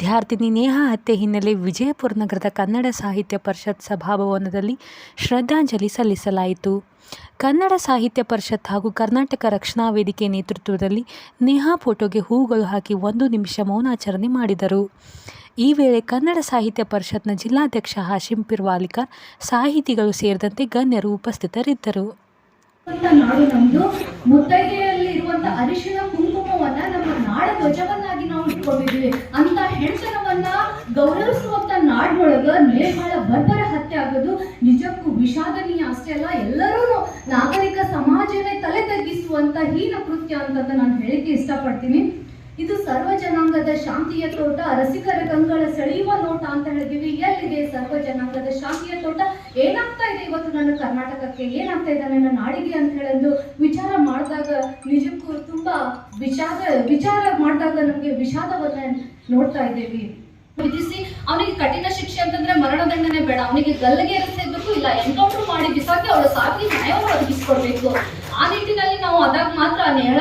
ವಿದ್ಯಾರ್ಥಿನಿ ನೇಹಾ ಹತ್ಯೆ ಹಿನ್ನೆಲೆ ವಿಜಯಪುರ ನಗರದ ಕನ್ನಡ ಸಾಹಿತ್ಯ ಪರಿಷತ್ ಸಭಾಭವನದಲ್ಲಿ ಶ್ರದ್ಧಾಂಜಲಿ ಸಲ್ಲಿಸಲಾಯಿತು. ಕನ್ನಡ ಸಾಹಿತ್ಯ ಪರಿಷತ್ ಹಾಗೂ ಕರ್ನಾಟಕ ರಕ್ಷಣಾ ವೇದಿಕೆ ನೇತೃತ್ವದಲ್ಲಿ ನೇಹಾ ಫೋಟೋಗೆ ಹೂಗಳು ಹಾಕಿ ಒಂದು ನಿಮಿಷ ಮೌನಾಚರಣೆ ಮಾಡಿದರು. ಈ ವೇಳೆ ಕನ್ನಡ ಸಾಹಿತ್ಯ ಪರಿಷತ್ನ ಜಿಲ್ಲಾಧ್ಯಕ್ಷ ಹಾಶಿಂ ಪಿರ್ವಾಲಿಕರ್, ಸಾಹಿತಿಗಳು ಸೇರಿದಂತೆ ಗಣ್ಯರು ಉಪಸ್ಥಿತರಿದ್ದರು. ಅರಿಶಿನ ಕುಂಕುಮವನ್ನ ನಮ್ಮ ನಾಡ ಧ್ವಜವನ್ನಾಗಿ ನಾವು ಇಟ್ಕೊಂಡಿದೀವಿ ಅಂತ ಹೆಣ್ತನವನ್ನ ಗೌರವಿಸುವಂತ ನಾಡಿನೊಳಗ ನೇಪಾಳ ಬರ್ಬರ ಹತ್ಯೆ ಆಗೋದು ನಿಜಕ್ಕೂ ವಿಷಾದನೀಯ ಅಷ್ಟೇ ಅಲ್ಲ ಎಲ್ಲರೂ ನಾಗರಿಕ ಸಮಾಜವೇ ತಲೆ ತಗ್ಗಿಸುವಂತ ಹೀನ ಕೃತ್ಯ ಅಂತಂದ ನಾನು ಹೇಳಿಕೆ ಇಷ್ಟಪಡ್ತೀನಿ. ಇದು ಸರ್ವ ಜನಾಂಗದ ಶಾಂತಿಯ ತೋಟ ರಸಿಕರ ಗಂಗಳ ಸೆಳೆಯುವ ನೋಟ ಅಂತ ಹೇಳಿದೀವಿ ಎಲ್ಲಿದೆ ಸರ್ವ ಜನಾಂಗದ ಶಾಂತಿಯ ತೋಟ? ಏನಾಗ್ತಾ ಇದೆ ಇವತ್ತು ನನ್ನ ಕರ್ನಾಟಕಕ್ಕೆ? ಏನಾಗ್ತಾ ಇದೆ ನನ್ನ ನಾಡಿಗೆ ಅಂತ ಹೇಳೋದು ವಿಚಾರ ಮಾಡಿದಾಗ ನಿಜಕ್ಕೂ ತುಂಬಾ ವಿಷಾದ ವಿಚಾರ ಮಾಡಿದಾಗ ನಮಗೆ ವಿಷಾದವನ್ನ ನೋಡ್ತಾ ಇದ್ದೇವೆ. ವಿಧಿಸಿ ಅವನಿಗೆ ಕಠಿಣ ಶಿಕ್ಷೆ ಅಂತಂದ್ರೆ ಮರಣದಂಡನೆ ಬೇಡ. ಅವನಿಗೆ ಗಲ್ಲಿಗೆ ಏರಿಸಬೇಕು ಇಲ್ಲ ಎನ್ಕೌಂಟರ್ ಮಾಡಿ ಬಿಸಾಕಿ ಅವಳು ಸಾಕಿ ನ್ಯಾಯವನ್ನು ಒದಗಿಸ್ಕೊಡ್ಬೇಕು. ಆ ನಿಟ್ಟಿನಲ್ಲಿ ನಾವು ಅದಾಗ ಮಾತ್ರ ಆ ನೇಳ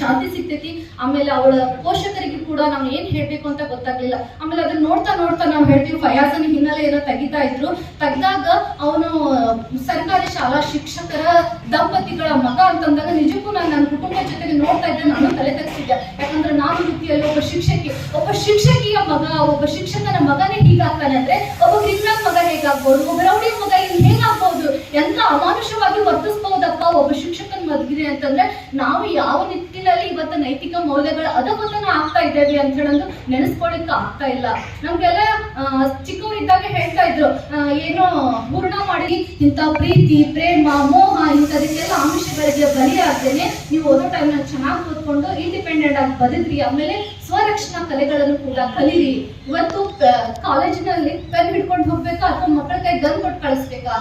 ಶಾಂತಿ ಸಿಗ್ತೈತಿ. ಆಮೇಲೆ ಅವಳ ಪೋಷಕರಿಗೆ ಕೂಡ ನಾವು ಏನ್ ಹೇಳ್ಬೇಕು ಅಂತ ಗೊತ್ತಾಗ್ಲಿಲ್ಲ. ಆಮೇಲೆ ಅದನ್ನ ನೋಡ್ತಾ ನೋಡ್ತಾ ನಾವು ಹೇಳ್ತೀವಿ, ಫಯಾಸನ ಹಿನ್ನೆಲೆ ಏನೋ ತೆಗಿತಾ ಇದ್ರು. ತೆಗ್ದಾಗ ಅವನು ಸರ್ಕಾರಿ ಶಾಲಾ ಶಿಕ್ಷಕರ ದಂಪತಿಗಳ ಮಗ ಅಂತಂದಾಗ, ನಿಜಕ್ಕೂ ನಾನು ನನ್ನ ಕುಟುಂಬದ ಜೊತೆಗೆ ನೋಡ್ತಾ ಇದ್ದೆ ನಾನು ತಲೆ ತಗ್ಸಿದ್ದೆ ಯಾಕಂದ್ರೆ ನಾನು ವೃತ್ತಿಯಲ್ಲಿ ಒಬ್ಬ ಶಿಕ್ಷಕಿ. ಒಬ್ಬ ಶಿಕ್ಷಕಿಯ ಮಗ, ಒಬ್ಬ ಶಿಕ್ಷಕನ ಮಗನೇ ಹೀಗಾಗ್ತಾನೆ ಅಂದ್ರೆ, ಒಬ್ಬ ಕ್ರಿಮಿನಲ್ ಮಗ ಹೇಗಾಗ್ಬೋದು? ಒಬ್ಬ ರೌಡಿ ಮಗ ಇಲ್ಲಿ ಹೇಗಾಗ್ಬೋದು? ಎಂತ ಅಮಾನುಷವಾಗಿ ವರ್ತಿಸ್ಬಹುದಪ್ಪ ಒಬ್ಬ ಶಿಕ್ಷಕನ ಮದ್ಗಿದೆ ಅಂತಂದ್ರೆ ನಾವು ಯಾವ ನಿಟ್ಟಿನಲ್ಲಿ ಇವತ್ತು ನೈತಿಕ ಮೌಲ್ಯಗಳ ಅಧಪತನ ಆಗ್ತಾ ಇದ್ದೇವೆ ಅಂತ ಹೇಳೋದು ನೆನೆಸ್ಕೊಳ್ಳಿಕ್ಕೆ ಆಗ್ತಾ ಇಲ್ಲ. ನಮ್ಗೆಲ್ಲ ಚಿಕ್ಕವರಿದ್ದಾಗ ಹೇಳ್ತಾ ಇದ್ರು ಏನು ಪೂರ್ಣ ಮಾಡಿ, ಇಂಥ ಪ್ರೀತಿ, ಪ್ರೇಮ, ಮೋಹ ಇಂಥದಕ್ಕೆಲ್ಲ ಅಂಶಗಳಿಗೆ ಬಲಿಯಾಗ್ದೇನೆ ನೀವು ಓದೋ ಟೈಮ್ನ ಚೆನ್ನಾಗಿ ಓದ್ಕೊಂಡು ಇಂಡಿಪೆಂಡೆಂಟ್ ಆಗಿ ಬದುಕ್ರಿ. ಆಮೇಲೆ ಸ್ವರಕ್ಷಣಾ ಕಲೆಗಳನ್ನು ಕೂಡ ಕಲೀರಿ. ಇವತ್ತು ಕಾಲೇಜಿನಲ್ಲಿ ಪೆನ್ ಹಿಡ್ಕೊಂಡು ಹೋಗ್ಬೇಕಾ ಅಥವಾ ಮಕ್ಕಳ ಕೈ ಗನ್ ಕೊಟ್ಟು ಕಳಿಸ್ಬೇಕಾ?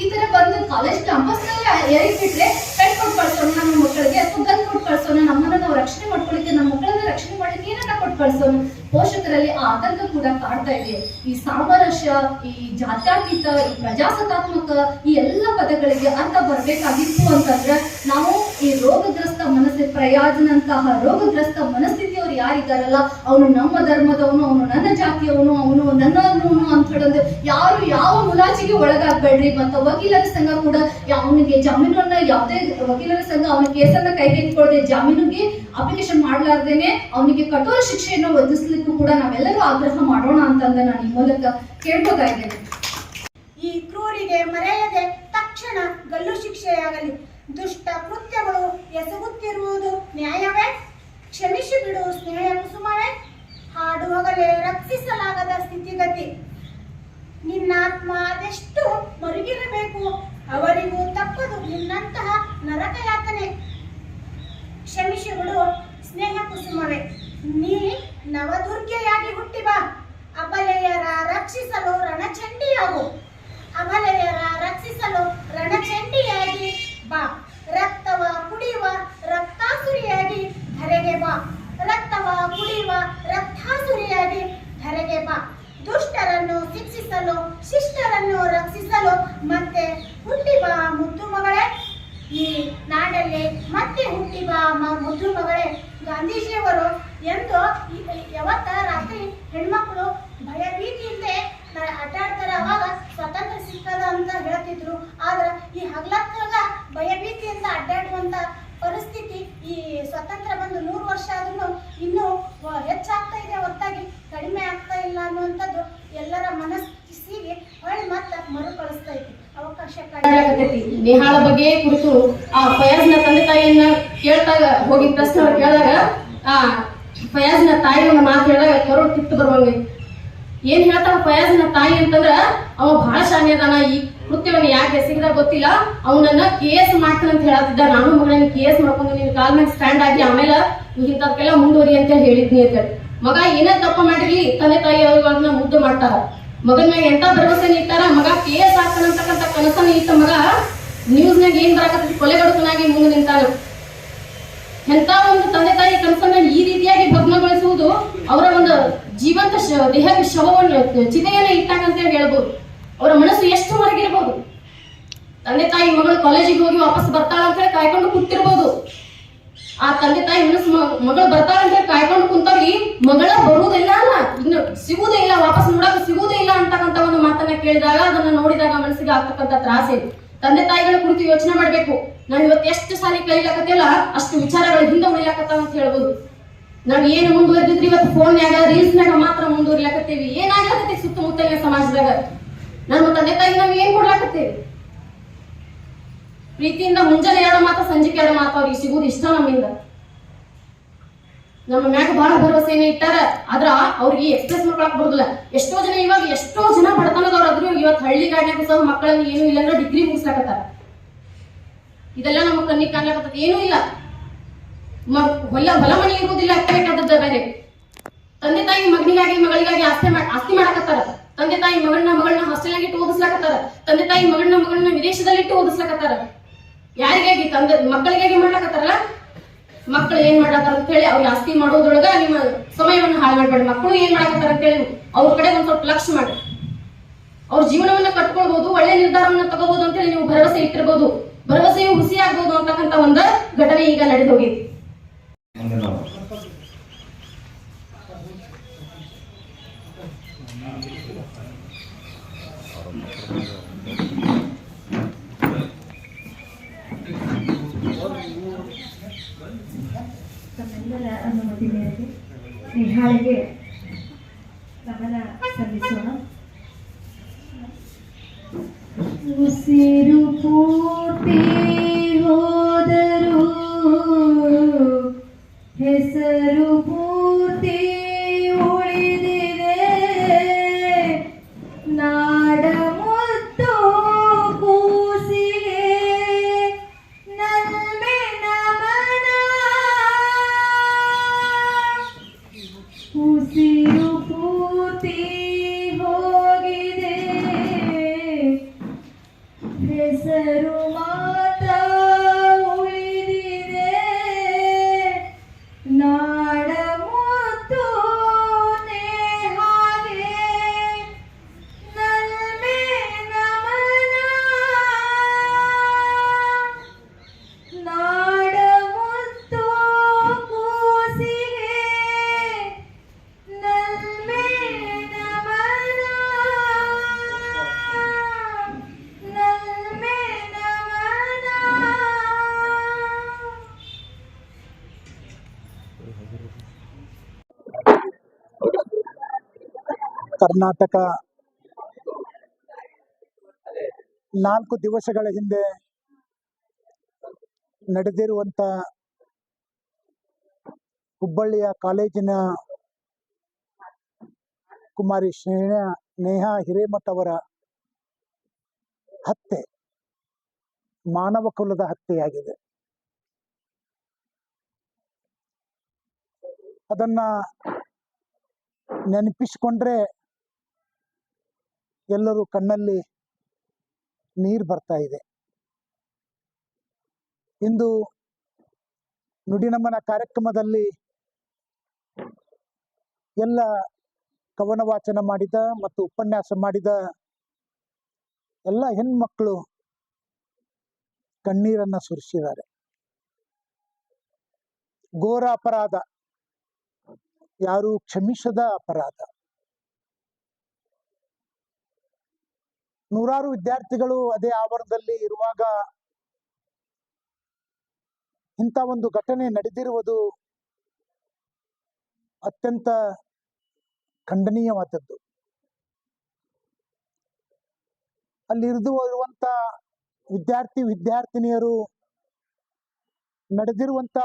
ಈ ತರ ಬಂದು ಕಾಲೇಜ್ ಕ್ಯಾಂಪಸ್ನಲ್ಲಿ ಬಿಟ್ರೆ ಪೆನ್ ಕೊಟ್ಟು ಕಳ್ಸೋಣ ನಮ್ಮ ಮಕ್ಕಳಿಗೆ ಅಥವಾ ಗನ್ ಕೊಟ್ಟು ಕಳ್ಸೋಣ ನಮ್ಮನ್ನ ನಾವು ರಕ್ಷಣೆ ಮಾಡ್ಕೊಳ್ಳಿಕ್ಕೆ ನಮ್ಮ ಮಕ್ಕಳನ್ನ ರಕ್ಷಣೆ ಮಾಡಲಿಕ್ಕೆ ಏನನ್ನ ಕೊಟ್ಟು ಕಳ್ಸೋಣ ಪೋಷಕರಲ್ಲಿ ಆತಂಕ ಕೂಡ ಕಾಡ್ತಾ ಇದೆ. ಈ ಸಾಮರಸ್ಯ, ಈ ಜಾತ್ಯಾತೀತ, ಈ ಪ್ರಜಾಸತ್ತಾತ್ಮಕ ಈ ಎಲ್ಲ ಪದಗಳಿಗೆ ಅರ್ಥ ಬರಬೇಕಾಗಿತ್ತು ಅಂತಂದ್ರೆ ನಾವು ಈ ರೋಗಗ್ರಸ್ತ ಮನಸ್ಥಿತಿ ಪ್ರಯಾಜನಂತಹ ರೋಗಗ್ರಸ್ತ ಮನಸ್ಥಿತಿಯವರು ಯಾರಿದ್ದಾರಲ್ಲ, ಅವನು ನಮ್ಮ ಧರ್ಮದವನು, ಅವನು ನನ್ನ ಜಾತಿಯವನು, ಅವನು ನನ್ನವನು ಅಂತ ಹೇಳೋದು ಯಾರು ಯಾವ ಮುಲಾಜಿಗೆ ಒಳಗಾಗ್ಬೇಡ್ರಿ? ಮತ್ತು ವಕೀಲರ ಸಂಘ ಕೂಡ ಅವನಿಗೆ ಜಾಮೀನನ್ನ ಯಾವುದೇ ವಕೀಲರ ಸಂಘ ಅವನ ಕೇಸನ್ನ ಕೈಗೆತ್ತಿಕೊಳ್ಳದೆ ಜಾಮೀನಿಗೆ ಅಪ್ಲಿಕೇಶನ್ ಮಾಡಲಾರ್ದೇನೆ ಅವನಿಗೆ ಕಠೋರ ಶಿಕ್ಷೆಯನ್ನು ಒದಗಿಸ್ಲಿಕ್ಕೂ ಕೂಡ ನಾವೆಲ್ಲರೂ ಆಗ್ರಹ ಮಾಡೋಣ ಅಂತಂದ ನಾನು ಈ ಮೂಲಕ ಕೇಳ್ಕೊತಾ ಇದ್ದೇನೆ. ಈ ಕ್ರೂರಿಗೆ ಮರೆಯದೆ ತಕ್ಷಣ ಗಲ್ಲು ಶಿಕ್ಷೆಯಾಗಲಿ. ದುಷ್ಟ ಕೃತ್ಯಗಳು ಎಸಗುತ್ತಿರುವುದು ನ್ಯಾಯವೇ? ಕ್ಷಮಿಸಿ ಬಿಡು ಸ್ನೇಹ ಕುಸುಮವೇ ಹಾಡು ಹಗಲೇ ರಕ್ಷಿಸಲಾಗದ ಸ್ಥಿತಿಗತಿ. ನಿನ್ನಾತ್ಮ ಅದೆಷ್ಟು ಮರುಗಿರಬೇಕು? ಅವರಿಗೂ ತಪ್ಪದು ನಿನ್ನಂತಹ ನರಕ ಯಾತನೆ ಕ್ಷಮಿಸಿ ಬಿಡು ಸ್ನೇಹ ಕುಸುಮವೇ ನೀ ನವದುರ್ಗೆಯಾಗಿ ಹುಟ್ಟಿ ಬಾ. ಅಬಲೆಯರ ರಕ್ಷಿಸಲು ರಣಚಂಡಿಯಾಗು. ಅಬಲೆಯರ ರಕ್ಷಿಸಲು ರಣಚಂಡಿಯಾಗಿ ಬಾ. ರಕ್ತವ ಕುಡಿಯುವ ರಕ್ತಾಸುರಿಯಾಗಿ ಧರೆಗೆ ಬಾ. ರಕ್ತವ ಕುಡಿಯುವ ರಕ್ತಾಸುರಿಯಾಗಿ ಧರೆಗೆ ಬಾ. ದುಷ್ಟರನ್ನು ಶಿಕ್ಷಿಸಲು, ಶಿಷ್ಟರನ್ನು ರಕ್ಷಿಸಲು ಮತ್ತೆ ಹುಟ್ಟಿ ಬಾ ಮುದ್ದು ಮಗಳೇ. ಈ ನಾಡಲ್ಲಿ ಮತ್ತೆ ಹುಟ್ಟಿ ಬಾ ಮುದ್ದು ಮಗಳೇ. ಗಾಂಧೀಜಿಯವರು ಎಂದು ಯಾವತ್ತ ರಾತ್ರಿ ಹೆಣ್ಮಕ್ಳು ಭಯ ಭೀತಿಯಿಂದ ಅಡ್ಡಾಡ್ತಾರೆ. ಅವಾಗ ಸ್ವತಂತ್ರ ಸಿಕ್ಕದ ಅಂತ ಹೇಳ್ತಿದ್ರು. ಆದ್ರೆ ಈ ಹಗಲತ್ತಾಗ ಭಯಭೀತಿಯಿಂದ ಅಡ್ಡಾಡುವಂತ ಪರಿಸ್ಥಿತಿ ಈ ಸ್ವತಂತ್ರ ಬಂದು ನೂರು ವರ್ಷ ಆದ್ರೂ ಇನ್ನೂ ಹೆಚ್ಚಾಗ್ತಾ ಇದೆ. ಹೊರತಾಗಿ ಕಡಿಮೆ ಆಗ್ತಾ ಇಲ್ಲ ಅನ್ನುವಂಥದ್ದು ಎಲ್ಲರ ಮನಸ್ಸಿಗೆ ಹೊಳ್ಳಿ ಮತ್ತೆ ಮರುಕಳಿಸ್ತಾ ಇದೆ. ನೇಹಾಳ ಬಗ್ಗೆ ಕುರಿತು, ಆ, ಫಯಾಜ್ನ ತಂದೆ ತಾಯಿಯನ್ನ ಕೇಳ್ದಾಗ ಹೋಗಿ ಪ್ರಶ್ನೆ ಅವ್ರು ಕೇಳಿದಾಗ, ಆ, ಫಯಾಜ್ನ ತಾಯಿ ಒಂದು ಮಾತು ಹೇಳಿದಾಗ ಕರು ಕಿತ್ತು ಬರುವಂಗೆ. ಏನ್ ಹೇಳ್ತಾವ ಫಯಾಜ್ನ ತಾಯಿ ಅಂತಂದ್ರ, ಅವ ಬಹಳ ಶಾನೆ ಅದಾನ ಈ ಕೃತ್ಯವನ್ನ ಯಾಕೆ ಎಸಗಿದ ಗೊತ್ತಿಲ್ಲ. ಅವನನ್ನ ಕೇಸ್ ಮಾಡ್ತಾನೆ ಅಂತ ಹೇಳತ್ತಿದ್ದ. ನಾನು ಮಗನ ಕೇಸ್ ಮಾಡ್ಕೊಂಡು. ನೀವು ಕಾಲ್ ಮೇಲೆ ಸ್ಟ್ಯಾಂಡ್ ಆಗಿ ಆಮೇಲೆ ಇಂಥದ್ಕೆಲ್ಲ ಮುಂದುವರಿ ಅಂತ ಹೇಳಿದ್ನಿ ಅಂತ. ಮಗ ಏನೇ ತಪ್ಪು ಮಾಡಿರ್ಲಿ ತಂದೆ ತಾಯಿ ಅವ್ರನ್ನ ಮುದ್ದು ಮಾಡ್ತಾರ. ಮಗನ ಮ್ಯಾಗ ಎಂತ ಭರವಸೆ ನೀಡ್ತಾರ? ಮಗ ಕೇಸ್ ಆಗ್ತಾನಂತಕ್ಕಂಥ ಕನಸನ ಇತ್ತ ಮಗ ನ್ಯೂಸ್ನಾಗ ಏನ್ ಬರಾಕತ್ತೈತಿ? ಕೊಲೆಗಡುಕನಾಗಿ ಮುಂದೆ ನಿಂತಾನ ಎಂತ ಒಂದು ತಂದೆ ತಾಯಿ ಕನಸನ್ನ ಈ ರೀತಿಯಾಗಿ ಭಗ್ನಗೊಳಿಸುವುದು ಅವರ ಒಂದು ಜೀವಂತ ದೇಹಕ್ಕೆ ಶವವನ್ನು ಚಿತೆಯನ್ನ ಇಟ್ಟಾಗಂತ ಹೇಳ್ಬೋದು. ಅವರ ಮನಸ್ಸು ಎಷ್ಟು ಹೊರಗಿರ್ಬೋದು ತಂದೆ ತಾಯಿ ಮಗಳು ಕಾಲೇಜಿಗೆ ಹೋಗಿ ವಾಪಸ್ ಬರ್ತಾಳ ಅಂತ ಹೇಳಿ ಕಾಯ್ಕೊಂಡು ಕೂತಿರ್ಬೋದು. ಆ ತಂದೆ ತಾಯಿ ಮನಸ್ಸು ಮಗಳು ಬರ್ತಾಳ ಅಂತ ಹೇಳಿ ಕಾಯ್ಕೊಂಡು ಕುಂತವ್ರಿ ಮಗಳ ಬರುವುದಿಲ್ಲ ಅಲ್ಲ? ಇನ್ನು ಸಿಗುವುದೇ ಇಲ್ಲ, ವಾಪಸ್ ನೋಡಕ್ ಸಿಗುವುದೇ ಇಲ್ಲ ಅಂತಕ್ಕಂತ ಒಂದು ಮಾತನ್ನ ಕೇಳಿದಾಗ ಅದನ್ನ ನೋಡಿದಾಗ ಮನಸ್ಸಿಗೆ ಆಗ್ತಕ್ಕಂತ ತ್ರಾಸೆ ತಂದೆ ತಾಯಿಗಳ ಕುರಿತು ಯೋಚನೆ ಮಾಡ್ಬೇಕು. ನಾವ್ ಇವತ್ತು ಎಷ್ಟು ಸಾಲಿ ಕಲಿಲಾಕತ್ತೇವಲ್ಲ, ಅಷ್ಟು ವಿಚಾರಗಳು ಹಿಂದೆ ಉಳಿಲಾಕತ್ತಾವ ಅಂತ ಹೇಳ್ಬೋದು. ನಾವ್ ಏನು ಮುಂದುವರೆದಿದ್ರಿ ಇವತ್ತು ಫೋನ್ಯಾಗ ರೀಲ್ಸ್ನಾಗ ಮಾತ್ರ ಮುಂದುವರಿಲಾಕತ್ತೇವಿ. ಏನಾಗ್ಲಕತ್ತೈತಿ ಸುತ್ತಮುತ್ತಲಿನ ಸಮಾಜದಾಗ? ನಮ್ಮ ತಂದೆ ತಾಯಿ ನಾವು ಏನ್ ಕೊಡ್ಲಾಕತ್ತೇವಿ ಪ್ರೀತಿಯಿಂದ ಮುಂಜಾನೆ ಎರಡು ಮಾತ ಸಂಜೆಗೆ ಎರಡು ಮಾತು ಅವ್ರಿಗೆ ಸಿಗುದು ಇಷ್ಟ ನಮ್ಮಿಂದ. ನಮ್ಮ ಮ್ಯಾಗ ಬಹಳ ಭರವಸೆನೇ ಇಟ್ಟಾರ. ಆದ್ರ ಅವ್ರಿಗೆ ಎಕ್ಸ್ಪ್ರೆಸ್ ಮಾಡ್ಕೊಳಕ್ ಬರುದಿಲ್ಲ ಎಷ್ಟೋ ಜನ ಇವಾಗ ಎಷ್ಟೋ ಜನ ಬಡತನದವ್ರು ಆದ್ರೂ ಇವತ್ತು ಹಳ್ಳಿ ಗಾಡಿಯಾಗ ಸಹ ಮಕ್ಕಳನ್ನ ಏನು ಇಲ್ಲ ಅಂದ್ರೆ ಡಿಗ್ರಿ ಮುಗಿಸ್ಲಾಕತ್ತಾರ. ಇದೆಲ್ಲ ನಮ್ಮ ಕಣ್ಣಿಗೆ ಕಾಣ್ಲಾಕತ್ತದ. ಏನೂ ಇಲ್ಲ. ಹೊಲ ಹೊಲ ಮನೆ ಇರುವುದಿಲ್ಲ ಬೇರೆ. ತಂದೆ ತಾಯಿ ಮಗನಿಗಾಗಿ, ಮಗಳಿಗಾಗಿ ಆಸ್ತಿ ಮಾಡಿ ಆಸ್ತಿ ಮಾಡಕತ್ತಾರ. ತಂದೆ ತಾಯಿ ಮಗಳನ್ನ ಮಗಳನ್ನ ಹಾಸ್ಟೆಲ್ ಇಟ್ಟು ಓದಿಸ್ಲಾಕತ್ತಾರ. ತಂದೆ ತಾಯಿ ಮಗಳನ್ನ ಮಗಳನ್ನ ವಿದೇಶದಲ್ಲಿ ಇಟ್ಟು ಓದಿಸ್ಲಾಕತ್ತಾರ. ಯಾರಿಗಾಗಿ? ತಂದೆ, ಮಕ್ಕಳಿಗಾಗಿ ಮಾಡ್ಲಾಕತ್ತಾರಲ್ಲ? ಮಕ್ಕಳು ಏನ್ ಮಾಡ್ಲಾಕತ್ತಾರ ಅಂತ ಹೇಳಿ ಅವ್ರು ಆಸ್ತಿ ಮಾಡೋದ್ರೊಳಗ ನಿಮ್ಮ ಸಮಯವನ್ನು ಹಾಳು ಮಾಡ್ಬೇಡಿ ಮಕ್ಕಳು ಏನ್ ಮಾಡಾಕತ್ತಾರ ಅಂತ ಹೇಳಿ ಅವ್ರ ಕಡೆ ಒಂದ್ ಸ್ವಲ್ಪ ಲಕ್ಷ ಮಾಡಿ. ಅವ್ರ ಜೀವನವನ್ನ ಕಟ್ಕೊಳ್ಬಹುದು ಒಳ್ಳೆ ನಿರ್ಧಾರವನ್ನ ತಗೋಬಹುದು ಅಂತ ಹೇಳಿ ನೀವು ಭರವಸೆ ಇಟ್ಟಿರ್ಬೋದು. ಭರವಸೆಯು ಹುಸಿ ಆಗ್ಬಹುದು ಅಂತಕ್ಕಂತ ಒಂದು ಘಟನೆ ಈಗ ನಡೆದು ಹೋಗಿದೆ ತಮ್ಮೆಲ್ಲರ ಅನುಮತಿ ಮೇರೆಗೆ ನಿಹಾಳಿಗೆ ಕರ್ನಾಟಕ. ನಾಲ್ಕು ದಿವಸಗಳ ಹಿಂದೆ ನಡೆದಿರುವಂತ ಹುಬ್ಬಳ್ಳಿಯ ಕಾಲೇಜಿನ ಕುಮಾರಿ ಶ್ರೇಣ ನೇಹಾ ಹಿರೇಮಠ ಅವರ ಹತ್ಯೆ, ಮಾನವ ಕುಲದ ಹತ್ಯೆಯಾಗಿದೆ. ಅದನ್ನ ನೆನಪಿಸಿಕೊಂಡ್ರೆ ಎಲ್ಲರೂ ಕಣ್ಣಲ್ಲಿ ನೀರು ಬರ್ತಾ ಇದೆ. ಇಂದು ನುಡಿನಮ್ಮನ ಕಾರ್ಯಕ್ರಮದಲ್ಲಿ ಎಲ್ಲ ಕವನ ವಾಚನ ಮಾಡಿದ ಮತ್ತು ಉಪನ್ಯಾಸ ಮಾಡಿದ ಎಲ್ಲ ಹೆಣ್ಮಕ್ಳು ಕಣ್ಣೀರನ್ನ ಸುರಿಸಿದ್ದಾರೆ. ಘೋರ ಅಪರಾಧ, ಯಾರು ಕ್ಷಮಿಸದ ಅಪರಾಧ. ನೂರಾರು ವಿದ್ಯಾರ್ಥಿಗಳು ಅದೇ ಆವರಣದಲ್ಲಿ ಇರುವಾಗ ಇಂಥ ಒಂದು ಘಟನೆ ನಡೆದಿರುವುದು ಅತ್ಯಂತ ಖಂಡನೀಯವಾದದ್ದು. ಅಲ್ಲಿ ಇರಿದು ಇರುವಂತ ವಿದ್ಯಾರ್ಥಿ ವಿದ್ಯಾರ್ಥಿನಿಯರು ನಡೆದಿರುವಂತ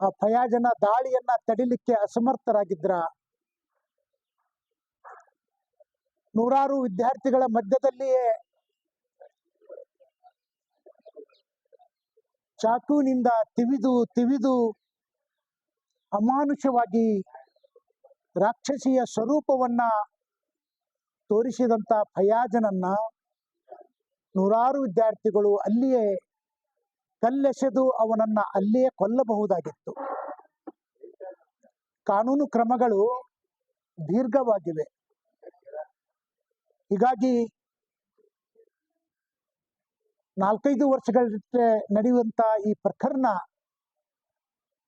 ಆ ಭಯಾಜನ ದಾಳಿಯನ್ನ ತಡಿಲಿಕ್ಕೆ ಅಸಮರ್ಥರಾಗಿದ್ರ ನೂರಾರು ವಿದ್ಯಾರ್ಥಿಗಳ ಮಧ್ಯದಲ್ಲಿಯೇ ಚಾಕುವಿನಿಂದ ತಿವಿದು ತಿವಿದು ಅಮಾನುಷವಾಗಿ ರಾಕ್ಷಸಿಯ ಸ್ವರೂಪವನ್ನ ತೋರಿಸಿದಂತ ಫಯಾಜನನ್ನ ನೂರಾರು ವಿದ್ಯಾರ್ಥಿಗಳು ಅಲ್ಲಿಯೇ ಕಲ್ಲೆಸೆದು ಅವನನ್ನ ಅಲ್ಲಿಯೇ ಕೊಲ್ಲಬಹುದಾಗಿತ್ತು. ಕಾನೂನು ಕ್ರಮಗಳು ದೀರ್ಘವಾಗಿವೆ. ಹೀಗಾಗಿ ನಾಲ್ಕೈದು ವರ್ಷಗಳ ನಡೆಯುವಂತ ಈ ಪ್ರಕರಣ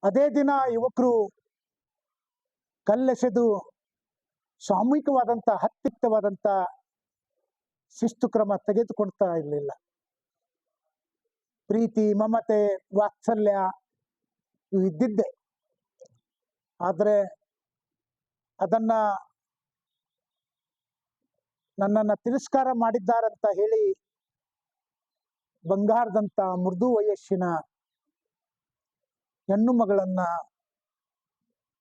ಅದೇ ದಿನ ಯುವಕರು ಕಲ್ಲೆಸೆದು ಸಾಮೂಹಿಕವಾದಂಥ ಹತ್ತಿಕ್ತವಾದಂತ ಶಿಸ್ತು ಕ್ರಮ ತೆಗೆದುಕೊಳ್ತಾ ಇರಲಿಲ್ಲ. ಪ್ರೀತಿ, ಮಮತೆ, ವಾತ್ಸಲ್ಯ ಇವು ಇದ್ದಿದ್ದೆ. ಆದರೆ ಅದನ್ನ ನನ್ನನ್ನು ತಿರಸ್ಕಾರ ಮಾಡಿದ್ದಾರಂತ ಹೇಳಿ ಬಂಗಾರದಂತ ಮೃದು ವಯಸ್ಸಿನ ಹೆಣ್ಣು ಮಗಳನ್ನ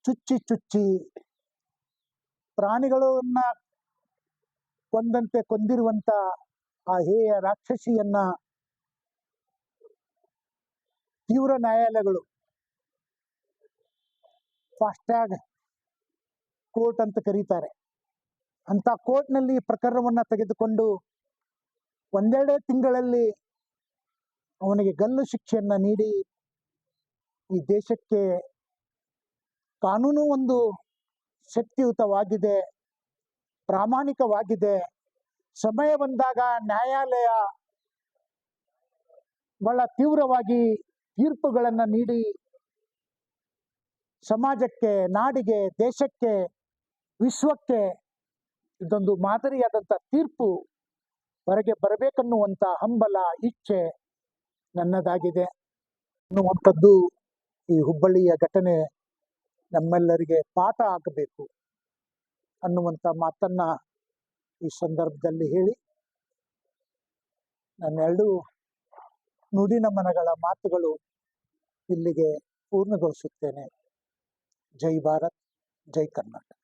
ಚುಚ್ಚಿ ಚುಚ್ಚಿ ಪ್ರಾಣಿಗಳನ್ನ ಕೊಂದಂತೆ ಕೊಂದಿರುವಂತ ಆ ಹೇಯ ರಾಕ್ಷಸಿಯನ್ನ ತೀವ್ರ ನ್ಯಾಯಾಲಯಗಳು ಫಾಸ್ಟ್ಯಾಗ್ ಕೋರ್ಟ್ ಅಂತ ಕರೀತಾರೆ. ಅಂತ ಕೋರ್ಟ್ನಲ್ಲಿ ಪ್ರಕರಣವನ್ನ ತೆಗೆದುಕೊಂಡು ಒಂದೆರಡೇ ತಿಂಗಳಲ್ಲಿ ಅವನಿಗೆ ಗಲ್ಲು ಶಿಕ್ಷೆಯನ್ನ ನೀಡಿ ಈ ದೇಶಕ್ಕೆ ಕಾನೂನು ಒಂದು ಶಕ್ತಿಯುತವಾಗಿದೆ, ಪ್ರಾಮಾಣಿಕವಾಗಿದೆ. ಸಮಯ ಬಂದಾಗ ನ್ಯಾಯಾಲಯ ಬಹಳ ತೀವ್ರವಾಗಿ ತೀರ್ಪುಗಳನ್ನು ನೀಡಿ ಸಮಾಜಕ್ಕೆ, ನಾಡಿಗೆ, ದೇಶಕ್ಕೆ, ವಿಶ್ವಕ್ಕೆ ಇದೊಂದು ಮಾದರಿಯಾದಂಥ ತೀರ್ಪು ಹೊರಗೆ ಬರಬೇಕನ್ನುವಂಥ ಹಂಬಲ, ಇಚ್ಛೆ ನನ್ನದಾಗಿದೆ. ಅನ್ನುವಂಥದ್ದು ಈ ಹುಬ್ಬಳ್ಳಿಯ ಘಟನೆ ನಮ್ಮೆಲ್ಲರಿಗೆ ಪಾಠ ಆಗಬೇಕು ಅನ್ನುವಂಥ ಮಾತನ್ನ ಈ ಸಂದರ್ಭದಲ್ಲಿ ಹೇಳಿ. ನನ್ನೆರಡು ನುಡಿನಮನಗಳ ಮಾತುಗಳು ಇಲ್ಲಿಗೆ ಪೂರ್ಣಗೊಳಿಸುತ್ತೇನೆ. ಜೈ ಭಾರತ್, ಜೈ ಕರ್ನಾಟಕ.